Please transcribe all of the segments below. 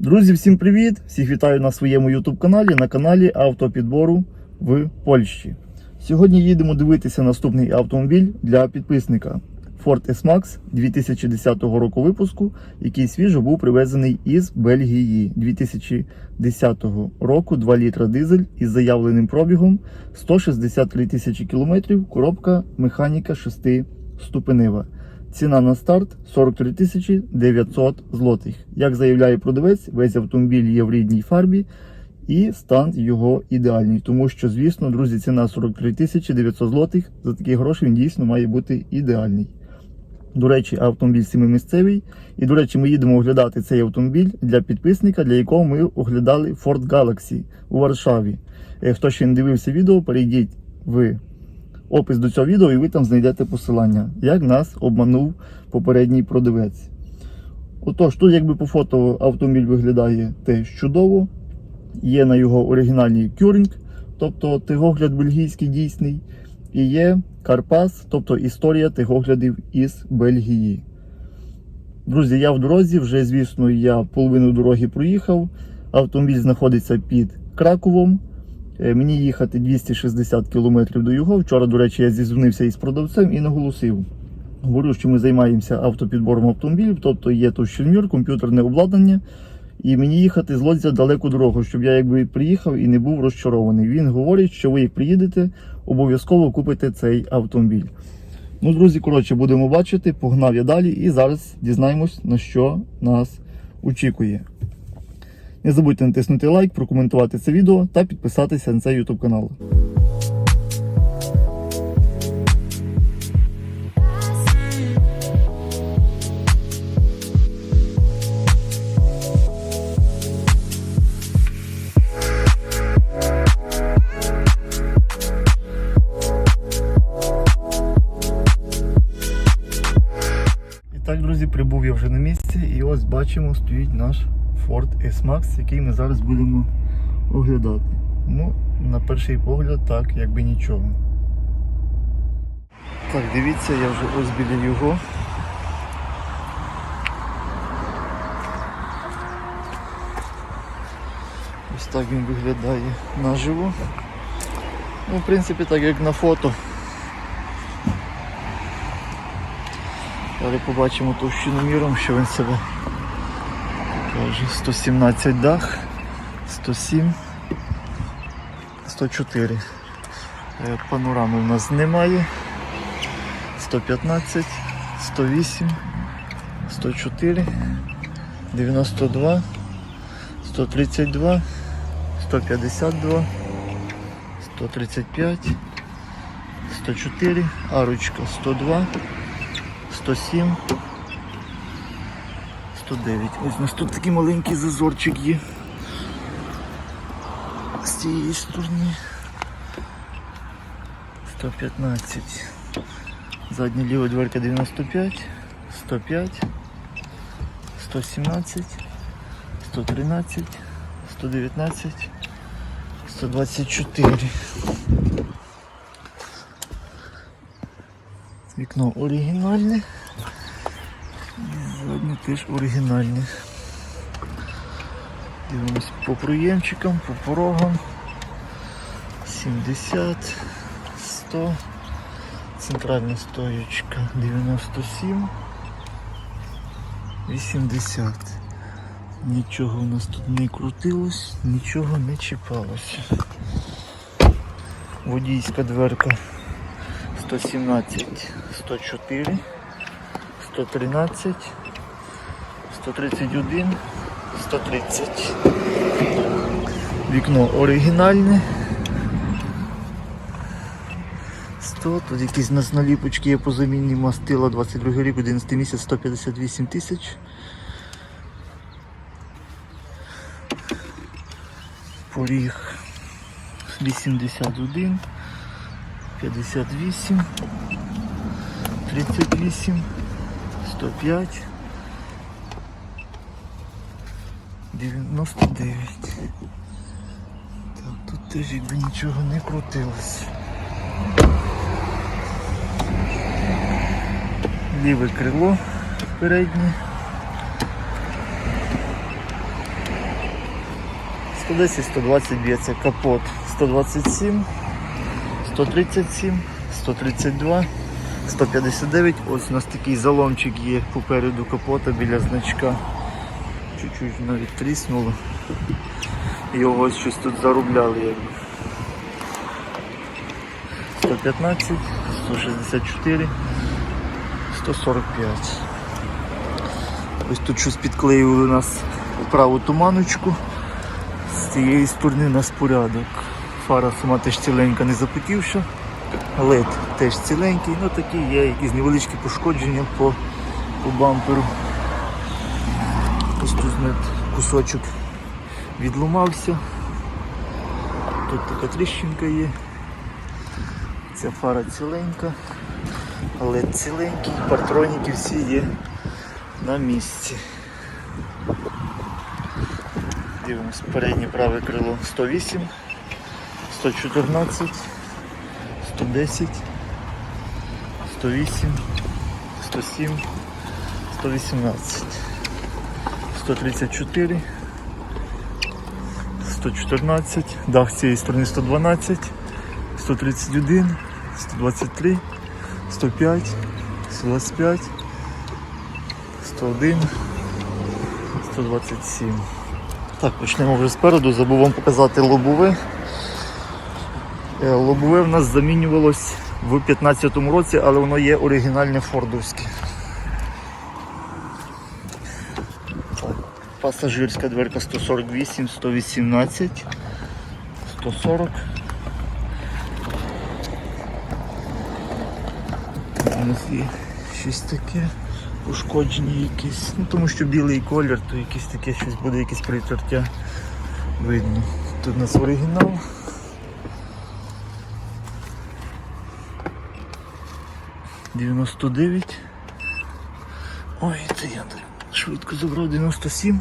Друзі, всім привіт! Всіх вітаю на своєму YouTube каналі, на каналі автопідбору в Польщі. Сьогодні їдемо дивитися наступний автомобіль для підписника Ford S-Max 2010 року випуску, який свіжо був привезений із Бельгії 2010 року 2 літра дизель із заявленим пробігом 163 тисячі кілометрів, коробка механіка 6 ступенева. Ціна на старт 43 тисячі 900 злотих. Як заявляє продавець, весь автомобіль є в рідній фарбі і стан його ідеальний. Тому що, звісно, друзі, ціна 43 тисячі 900 злотих. За такі гроші він дійсно має бути ідеальний. До речі, автомобіль семимісцевий. І, до речі, ми їдемо оглядати цей автомобіль для підписника, для якого ми оглядали Ford Galaxy у Варшаві. Е, Хто ще не дивився відео, перейдіть в опис до цього відео і ви там знайдете посилання, як нас обманув попередній продавець. Отож, тут якби по фото автомобіль виглядає теж чудово. Є на його оригінальній кюрінг, тобто тигогляд бельгійський дійсний. І є Карпас, тобто історія тигоглядів із Бельгії. Друзі, я в дорозі, вже, звісно, я половину дороги проїхав. Автомобіль знаходиться під Краковом. Е, Мені їхати 260 км до його. Вчора, до речі, я зізвонився із продавцем і наголосив. Говорю, що ми займаємося автопідбором автомобілів, тобто є тут щельмір, комп'ютерне обладнання. І мені їхати з Лодзя далеку дорогу, щоб я якби приїхав і не був розчарований. Він говорить, що ви як приїдете, обов'язково купите цей автомобіль. Ну, друзі, коротше, будемо бачити. Погнав я далі і зараз дізнаємось, на що нас очікує. Не забудьте натиснути лайк, прокоментувати це відео та підписатися на цей YouTube канал. Так, друзі, прибув я вже на місці і ось бачимо, стоїть наш Ford S-Max, який ми зараз будемо оглядати. Ну, на перший погляд, так, якби нічого. Так, дивіться, я вже ось біля його. Ось так він виглядає наживо. Ну, в принципі, так як на фото. Далі побачимо товщиноміром, що він себе каже. 117 дах, 107, 104. Е, Панорами в нас немає. 115, 108, 104, 92, 132, 152, 135, 104, арочка 102. 107, 109. Ось у нас тут такий маленький зазорчик є. З цієї сторони. 115. Задня ліва дверка 95, 105, 117, 113, 119, 124. Вікно оригінальне. І заднє теж оригінальне. Дивимось по проємчикам, по порогам. 70, 100, центральна стоєчка 97, 80. Нічого у нас тут не крутилось, нічого не чіпалося. Водійська дверка 117, 104, 113, 131, 130. Вікно оригінальне. 100, тут якісь у нас наліпочки є по заміні мастила 22 рік, 11 місяць, 158 тисяч. Поріг 81. 58, 38, 105, 99. Так, тут теж якби нічого не крутилось. Ліве крило переднє. 110, 120 б'ється капот 127, 137, 132, 159. Ось у нас такий заломчик є попереду капота біля значка. Чуть-чуть навіть тріснуло. Його щось тут заробляли якби. 115, 164, 145. Ось тут щось підклеїли у нас праву туманочку. З цієї сторони у нас порядок. Фара сама теж ціленька, не запотівша. Лед теж ціленький, ну такі є якісь невеличкі пошкодження по, по бамперу. Тут кусочок відломався. Тут така тріщинка є. Ця фара ціленька, але ціленький, партроніки всі є на місці. Дивимось, переднє праве крило 108, 114, 110, 108, 107, 118, 134, 114, дах цієї сторони 112, 131, 123, 105, 125, 101, 127. Так, почнемо вже спереду. Забув вам показати лобове. Е, Лобове в нас замінювалось в 2015 році, але воно є оригінальне фордовське. Пасажирська дверка 148, 118, 140. У нас є щось таке, ушкодження якісь. Ну тому що білий колір, то якесь таке щось буде, якесь притертя видно. Тут у нас оригінал. Дев'яносто дев'ять. Ой, це я так швидко забрав 97.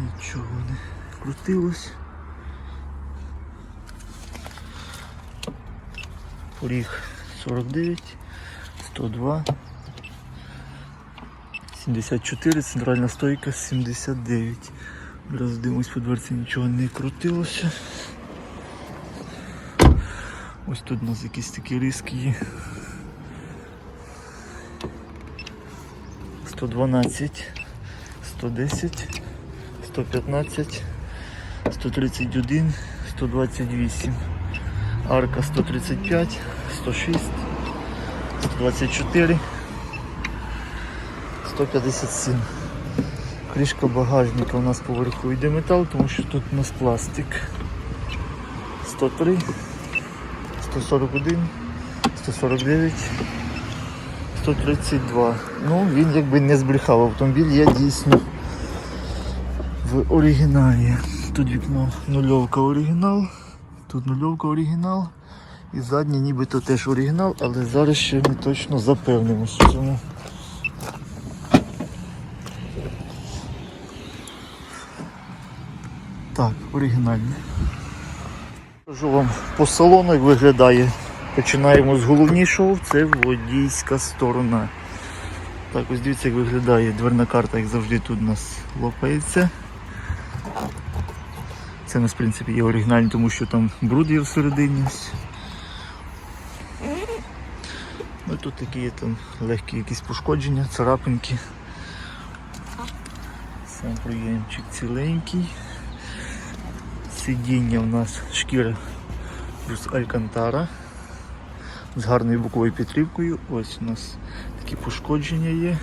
Нічого не крутилось. Поріг 49, 102, 74, центральна стойка 79. Зараз дивимось по дверці, нічого не крутилося. Ось тут у нас якісь такі риски є. 112, 110, 115, 131, 128. Арка 135, 106, 124, 157. Кришка багажника у нас поверху йде метал, тому що тут у нас пластик. 103, 141, 149, 132. Ну, він якби не збрехав. Автомобіль є дійсно в оригіналі. Тут вікно нульовка оригінал. Тут нульовка оригінал. І заднє нібито теж оригінал, але зараз ще ми точно запевнимося в цьому. Так, оригінальне. Покажу вам по салону, як виглядає. Починаємо з головнішого, це водійська сторона. Так, ось дивіться, як виглядає дверна карта, як завжди тут у нас лопається. Це у нас в принципі є оригінальні, тому що там бруд є всередині. Ну тут такі є там легкі якісь пошкодження, царапинки. Сам проємчик ціленький. Сидіння у нас шкіра плюс алькантара з гарною боковою підтримкою. Ось у нас такі пошкодження є.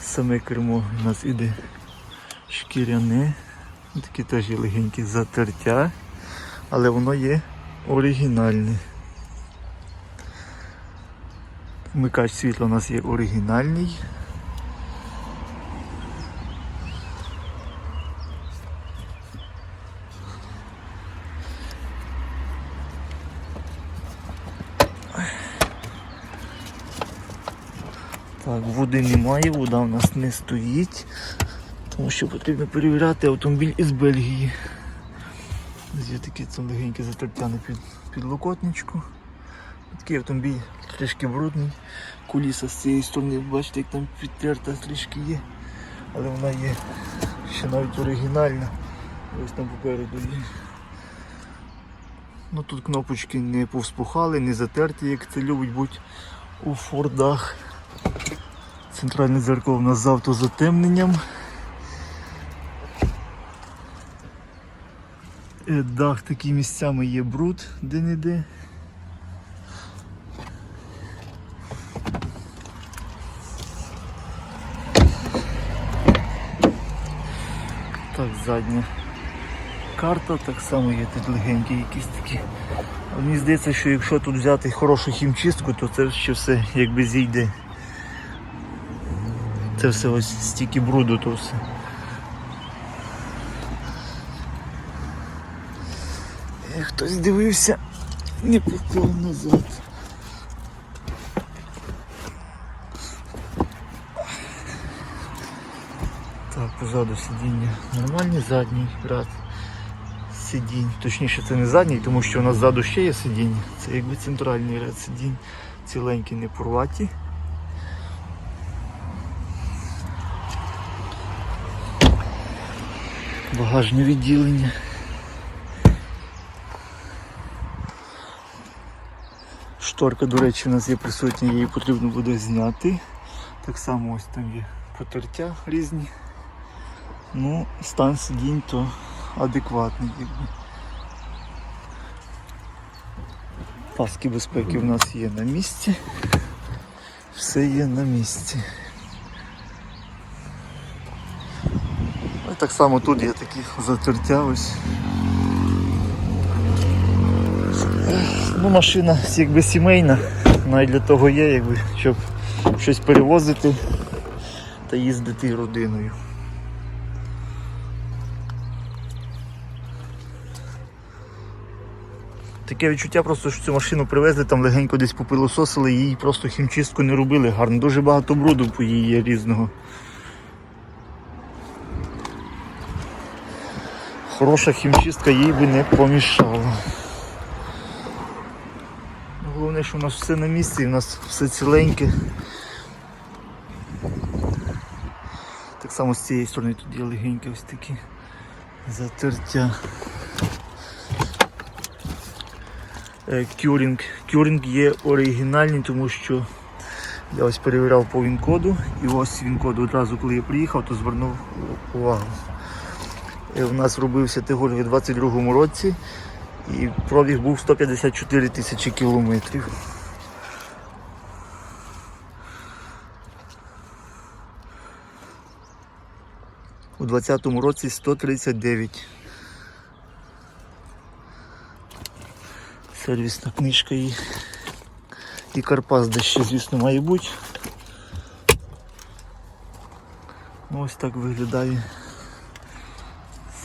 Саме кермо у нас іде шкіряне. Такі теж є легенькі затертя, але воно є оригінальне. Вмикач світла у нас є оригінальний. Так, води немає, вода у нас не стоїть, тому що потрібно перевіряти автомобіль із Бельгії. Є такі там легенькі затертя на під, підлокотничку. Такий автомобіль трішки брудний. Куліса з цієї сторони, бачите, як там підтерта трішки є, але вона є ще навіть оригінальна. Ось там попереду є. Ну тут кнопочки не повспухали, не затерті, як це любить бути у фордах. Центральне дзеркало у нас з автозатемненням. Е, Дах такі місцями є бруд де-не-де. Так, задня карта, так само є тут легенькі якісь такі. Мені здається, що якщо тут взяти хорошу хімчистку, то це ще все якби зійде. Це все ось стільки бруду, то все. Е, Хтось дивився, не поклав назад. Так, позаду сидіння нормальний задній ряд сидінь. Точніше це не задній, тому що у нас ззаду ще є сидіння. Це якби центральний ряд сидінь. Ціленькі не порваті. Багажне відділення. Шторка, до речі, у нас є присутня, її потрібно буде зняти. Так само ось там є потертя різні. Ну, стан сидінь то адекватний. Паски безпеки в нас є на місці. Все є на місці. Ну, і так само тут є такі затертя ось. Ну, машина якби сімейна, навіть для того є, якби, щоб щось перевозити та їздити родиною. Таке відчуття просто, що цю машину привезли, там легенько десь попилососили, їй просто хімчистку не робили гарно. Дуже багато бруду по її є різного. Хороша хімчистка їй би не помішала. Головне, що у нас все на місці, у нас все ціленьке. Так само з цієї сторони тут є легенькі ось такі затертя. Е, Кюрінг. Кюрінг є оригінальний, тому що я ось перевіряв по він-коду і ось він-код одразу, коли я приїхав, то звернув увагу. Е, У нас робився Тигуль у 22-му році і пробіг був 154 тисячі кілометрів. У 20-му році 139. Сервісна книжка і, і Карпас де ще, звісно, має бути. Ну, ось так виглядає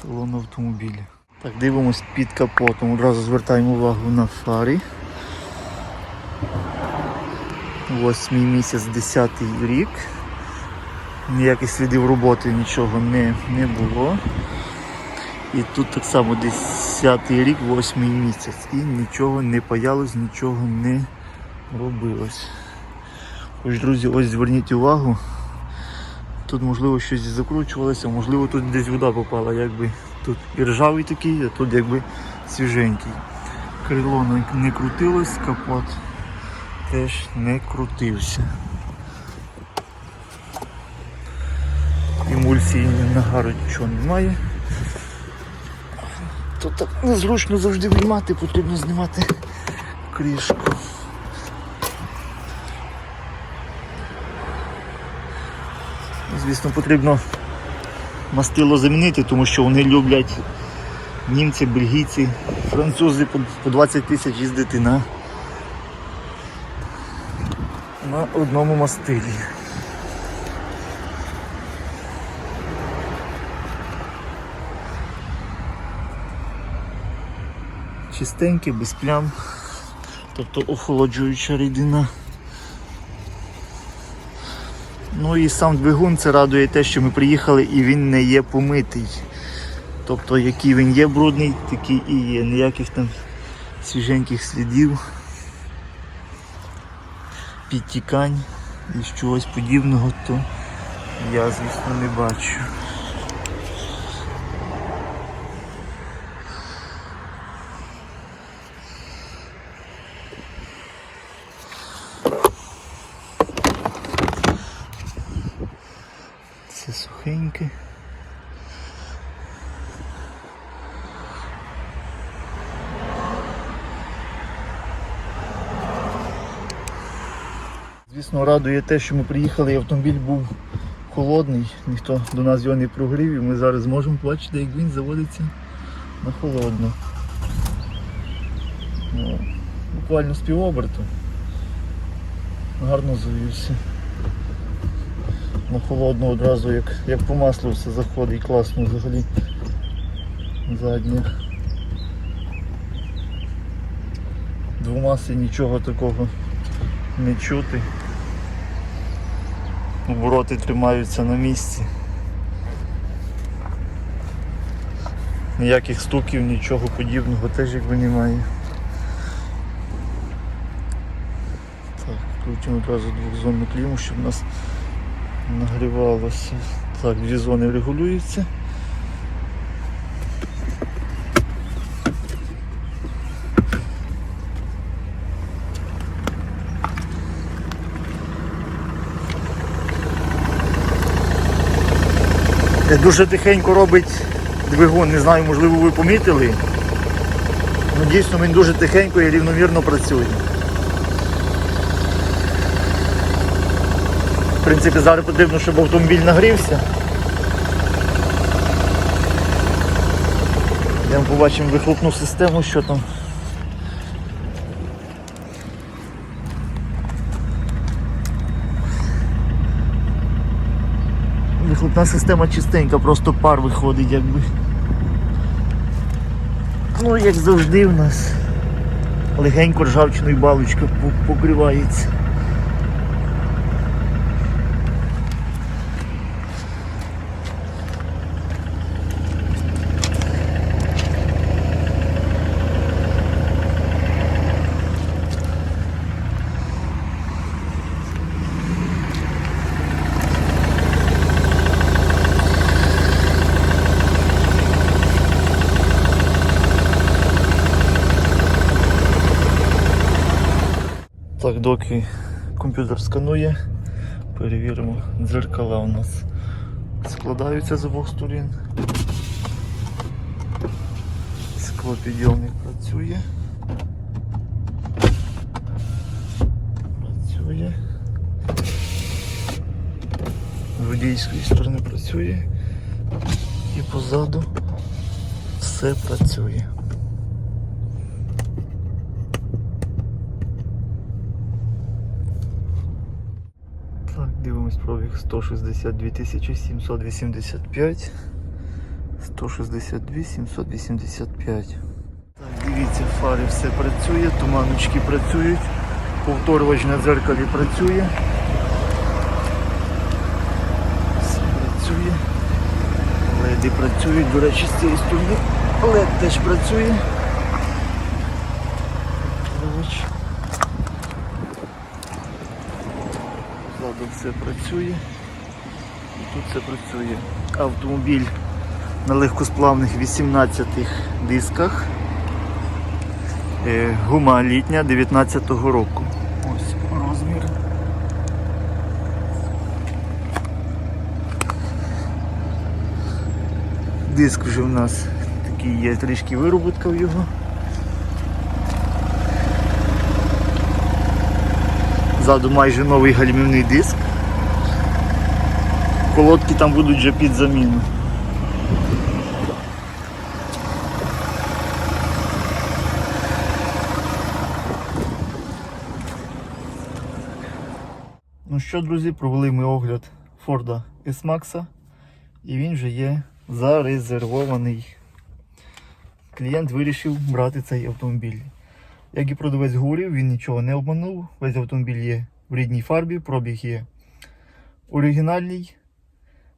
салон автомобіля. Так, дивимось під капотом. Одразу звертаємо увагу на фари. Восьмий місяць, десятий рік. Ніяких слідів роботи нічого не, не було. І тут так само 10 рік, 8 місяць. І нічого не паялось, нічого не робилось. Хоч, друзі, ось зверніть увагу. Тут можливо щось закручувалося, можливо тут десь вода попала, якби тут і ржавий такий, а тут якби свіженький. Крило не- крутилось, капот теж не крутився. Емульсії нагару нічого немає. То так незручно завжди виймати, потрібно знімати кришку. Звісно, потрібно мастило замінити, тому що вони люблять німці, бельгійці, французи по- по 20 тисяч їздити на, на одному мастилі. Чистеньке, без плям, тобто охолоджуюча рідина. Ну і сам двигун це радує те, що ми приїхали і він не є помитий. Тобто який він є брудний, такий і є. Ніяких там свіженьких слідів, підтікань і чогось подібного, то я, звісно, не бачу. Все сухеньке. Звісно, радує те, що ми приїхали, і автомобіль був холодний, ніхто до нас його не прогрів, і ми зараз можемо бачити, як він заводиться на холодно. О, буквально з півоберту. Гарно завівся. На холодно одразу, як, як по маслу все заходить, класно взагалі. Задня. Двомаси нічого такого не чути. Обороти тримаються на місці. Ніяких стуків, нічого подібного теж якби немає. Так, включимо одразу двохзонну кліму, щоб у нас нагрівалося. Так, дві зони регулюються. Дуже тихенько робить двигун, не знаю, можливо ви помітили. Ну, дійсно він дуже тихенько і рівномірно працює. В принципі, зараз потрібно, щоб автомобіль нагрівся. Йдемо побачимо вихлопну систему, що там. Вихлопна система чистенька, просто пар виходить якби. Ну, як завжди в нас. Легенько ржавчиною балочка покривається. Так, доки комп'ютер сканує, перевіримо, дзеркала у нас складаються з обох сторін. Склопідйомник працює. Працює. З водійської сторони працює. І позаду все працює. Так, дивимось пробіг 162 785. 162 785. Так, дивіться, фари все працює, туманочки працюють, повторювач на дзеркалі працює. Все працює. Леди працюють, до речі, з цієї сторони. Лед теж працює. Повторювач. Ззаду все працює. І тут все працює. Автомобіль на легкосплавних 18 дисках. Е, Гума літня 19-го року. Ось розмір. Диск вже в нас такий є, трішки вироботка в його. Ззаду майже новий гальмівний диск. Колодки там будуть вже під заміну. Ну що, друзі, провели ми огляд Форда S-Max і він вже є зарезервований. Клієнт вирішив брати цей автомобіль. Як і продавець говорив, він нічого не обманув. Весь автомобіль є в рідній фарбі, пробіг є оригінальний.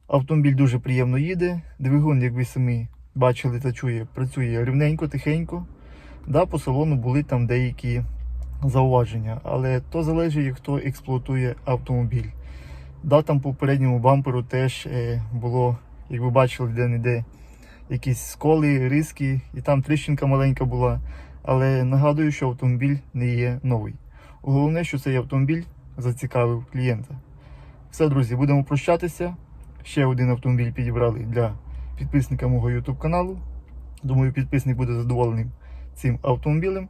Автомобіль дуже приємно їде. Двигун, як ви самі бачили та чує, працює рівненько, тихенько. Да, по салону були там деякі зауваження, але то залежить, хто експлуатує автомобіль. Да, там по передньому бамперу теж е, було, як ви бачили, де-не-де якісь сколи, риски, і там тріщинка маленька була. Але нагадую, що автомобіль не є новий. Головне, що цей автомобіль зацікавив клієнта. Все, друзі, будемо прощатися. ще один автомобіль підібрали для підписника мого YouTube каналу. Думаю, підписник буде задоволеним цим автомобілем.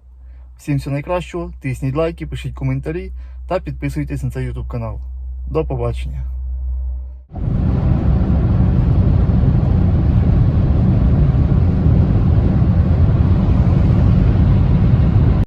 Всім всього найкращого, тисніть лайки, пишіть коментарі та підписуйтесь на цей YouTube канал. До побачення!